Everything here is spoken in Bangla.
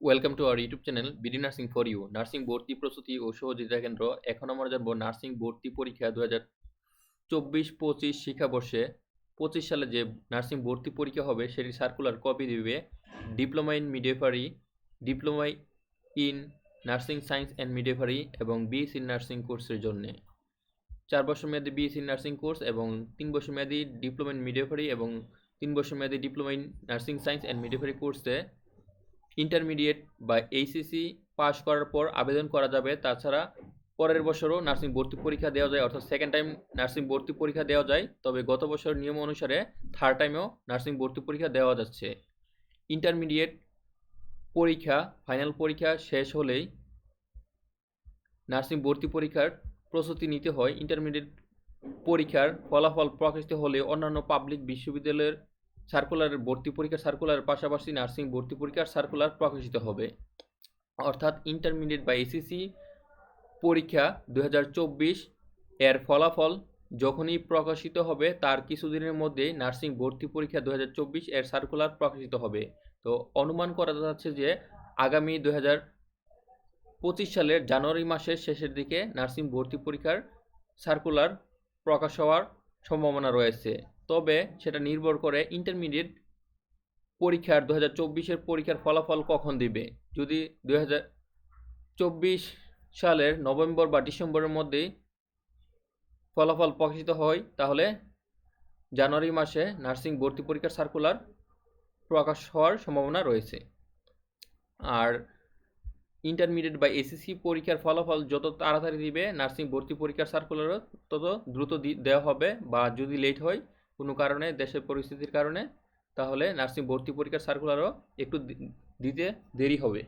Welcome to our YouTube channel BD nursing for you nursing ভর্তি প্রস্তুতি ও সহযোগিতা কেন্দ্র এখন আমরা জানব নার্সিং ভর্তি পরীক্ষা দু হাজার চব্বিশ পঁচিশ শিক্ষাবর্ষে পঁচিশ সালে যে নার্সিং ভর্তি পরীক্ষা হবে সেটি সার্কুলার কপি দিবে diploma in midwifery diploma in nursing science and midwifery এবং বিএসসি নার্সিং কোর্সের জন্যে। চার বছর মেয়াদী বিএসসি নার্সিং কোর্স এবং তিন বছর মেয়াদী ডিপ্লোমা ইন মিডওয়েফারি এবং তিন বছর মেয়াদী diploma in nursing science and midwifery কোর্সে ইন্টারমিডিয়েট বা এইচএসসি পাস করার পর আবেদন করা যাবে। তাছাড়া পরের বছরও নার্সিং ভর্তি পরীক্ষা দেওয়া যায়, অর্থাৎ সেকেন্ড টাইম নার্সিং ভর্তি পরীক্ষা দেওয়া যায়। তবে গত বছর নিয়ম অনুসারে থার্ড টাইমেও নার্সিং ভর্তি পরীক্ষা দেওয়া যাচ্ছে। ইন্টারমিডিয়েট পরীক্ষা ফাইনাল পরীক্ষা শেষ হলেই নার্সিং ভর্তি পরীক্ষার প্রস্তুতি নিতে হয়। ইন্টারমিডিয়েট পরীক্ষার ফলাফল প্রকাশিত হলে অন্যান্য পাবলিক বিশ্ববিদ্যালয়ের সার্কুলারের ভর্তি পরীক্ষার সার্কুলারের পাশাপাশি নার্সিং ভর্তি পরীক্ষার সার্কুলার প্রকাশিত হবে। অর্থাৎ ইন্টারমিডিয়েট বা এসিসি পরীক্ষা দু হাজার চব্বিশ এর ফলাফল যখনই প্রকাশিত হবে, তার কিছুদিনের মধ্যেই নার্সিং ভর্তি পরীক্ষা দু হাজার চব্বিশ এর সার্কুলার প্রকাশিত হবে। তো অনুমান করা যাচ্ছে যে, আগামী দু পঁচিশ সালের জানুয়ারি মাসের শেষের দিকে নার্সিং ভর্তি পরীক্ষার সার্কুলার প্রকাশ হওয়ার সম্ভাবনা রয়েছে। তবে সেটা নির্ভর করে ইন্টারমিডিয়েট পরীক্ষার দু হাজার চব্বিশের পরীক্ষার ফলাফল কখন দিবে। যদি দু হাজার চব্বিশ সালের নভেম্বর বা ডিসেম্বরের মধ্যেই ফলাফল প্রকাশিত হয়, তাহলে জানুয়ারি মাসে নার্সিং ভর্তি পরীক্ষার সার্কুলার প্রকাশ হওয়ার সম্ভাবনা রয়েছে। আর ইন্টারমিডিয়েট বা এসএসসি পরীক্ষার ফলাফল যত তাড়াতাড়ি দিবে নার্সিং ভর্তি পরীক্ষার সার্কুলারও তত দ্রুত দেওয়া হবে বা যদি লেট হয় কোনো কারণে, দেশের পরিস্থিতির কারণে, তাহলে নার্সিং ভর্তি পরীক্ষার সার্কুলারও একটু দিতে দেরি হবে।